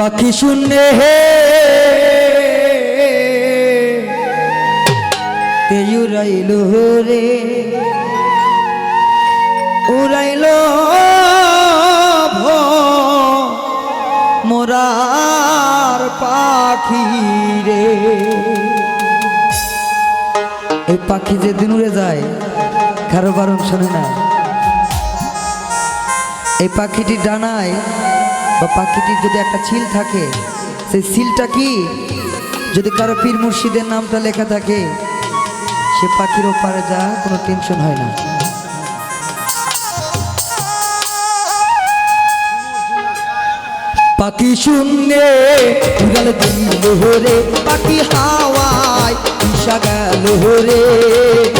পাখি শূন্যে হে। উড়াইল রে উড়াইল মোরার পাখি রে। এই পাখি যেদিন উড়ে যায়, কারও বারণ শোনে না। এই পাখিটির ডানায় বা পাখিটির যদি একটা ছিল থাকে, সেই সিলটা কি? যদি কারও পীর মুর্শিদের নামটা লেখা থাকে, সে পাখির ওপারে যা, কোনো টেনশন হয় না। পাখি শূন্যে উড়াল দিল রে, পাখি হাওয়ায় ঈশা গেল রে।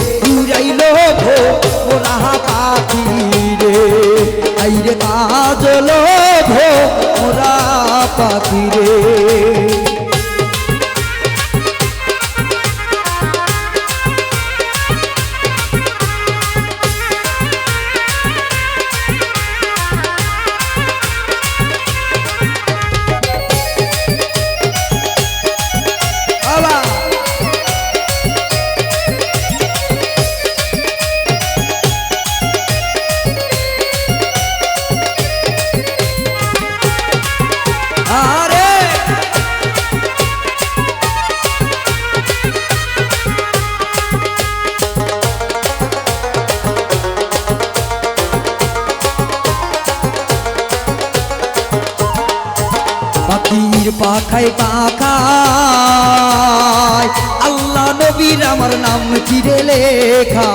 পাখায় পাখায়, আল্লাহ নবীর আমার নাম চিরে লেখা।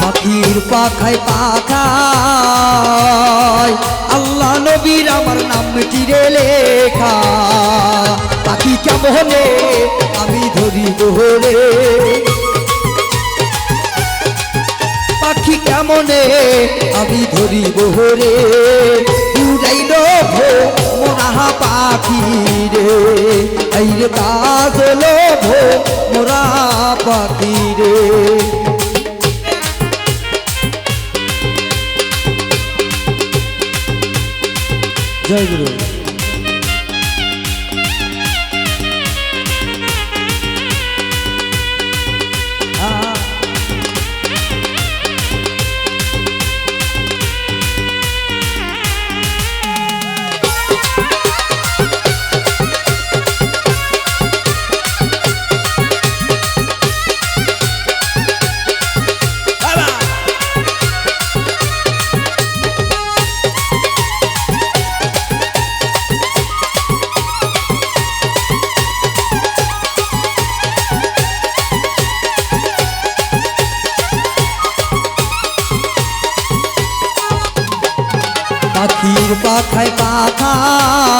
পাখির পাখায় পাখায়, আল্লাহ নবীর আমার নাম চিরে লেখা। পাখি কেমনে আমি ধরি ধরে কেমনে আমি ধরি বহরে উড়াইল মোরা পাখি রে। এই রে কাজল মোরা পাখি রে। জয় গুরু। পাখির পাখায় পাখায়।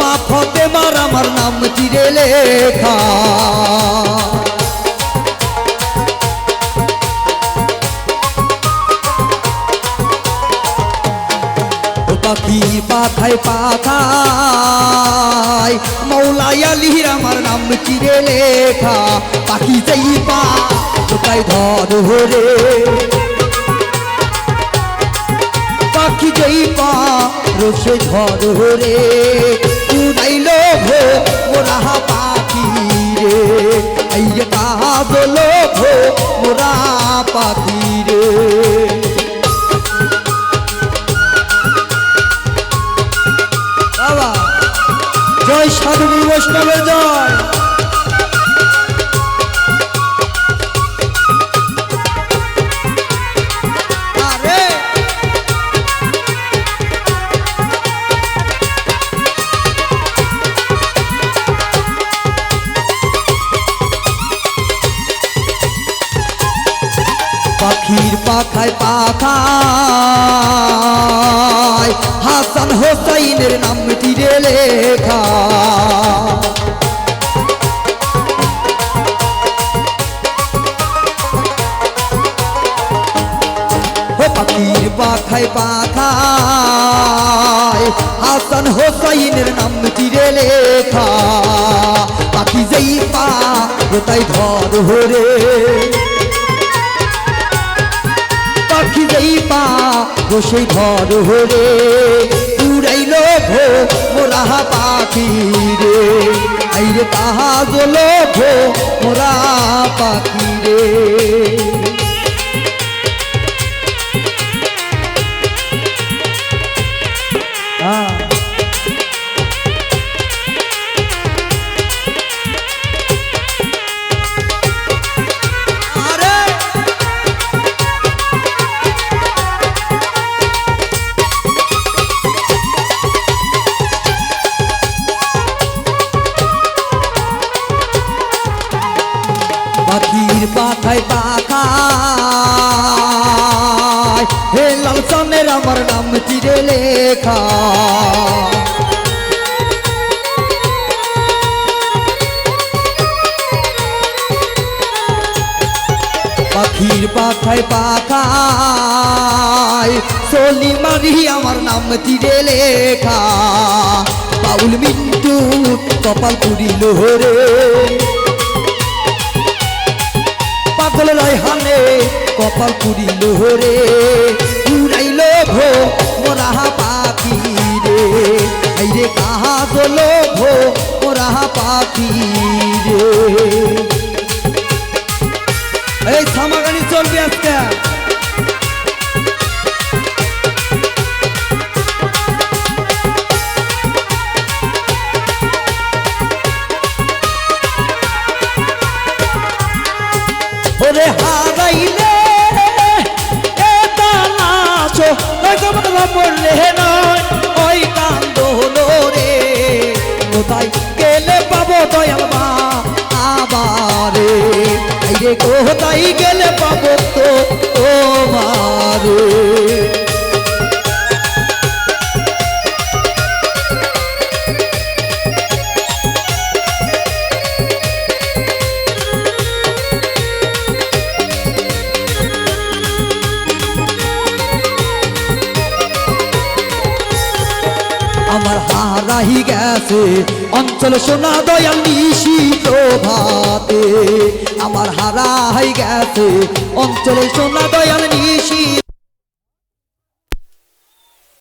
মা ফতে মার আমার নাম চিরে লেখা ও পাখির পাখায় পাখায়। মৌলাই আলির আমার নাম চিরে লেখা পাখি যেই পা কোথায় ধর রে পাখি যেই ঘর রে উড়াইল ভো মোরা পাখি রে। এই বলো ভো মোরা পাখি পাখির পাখায় পাখায়। হাসান হোসাইনের নাম তীরে লেখা। পাখির পাখায় পাখায়, হাসান হোসাইনের নাম তীরে লেখা। পাখি যেই পা তাই ধর হরে সেই ঘর হরে উড়াইল ভো মোরা পাখি রে। আইরে তাহা গো ভো মোরা পাখি রে। পাখায়। হে লাল সামনের আমার নাম চিরে লেখা? পাখির পাখায় পাখায় সলি মারি আমার নাম তীরে লেখা? বাউল মিন্টু, কপাল পুরিল রে। পাগল রায়হানে, কপাল পুরিল রে উড়াইল ভো মোরা পাখি রে। আইরে কাহা গল ভো মোরা পাখি রে। কোথায় গেলে পাবো তো তোমারে আমার হারাহি গেছে। অঞ্চল সোনা দয়াল নিশি প্রভাতে। আমার হারাই গেছে। অঞ্চলে সোনা দয়াল নিশি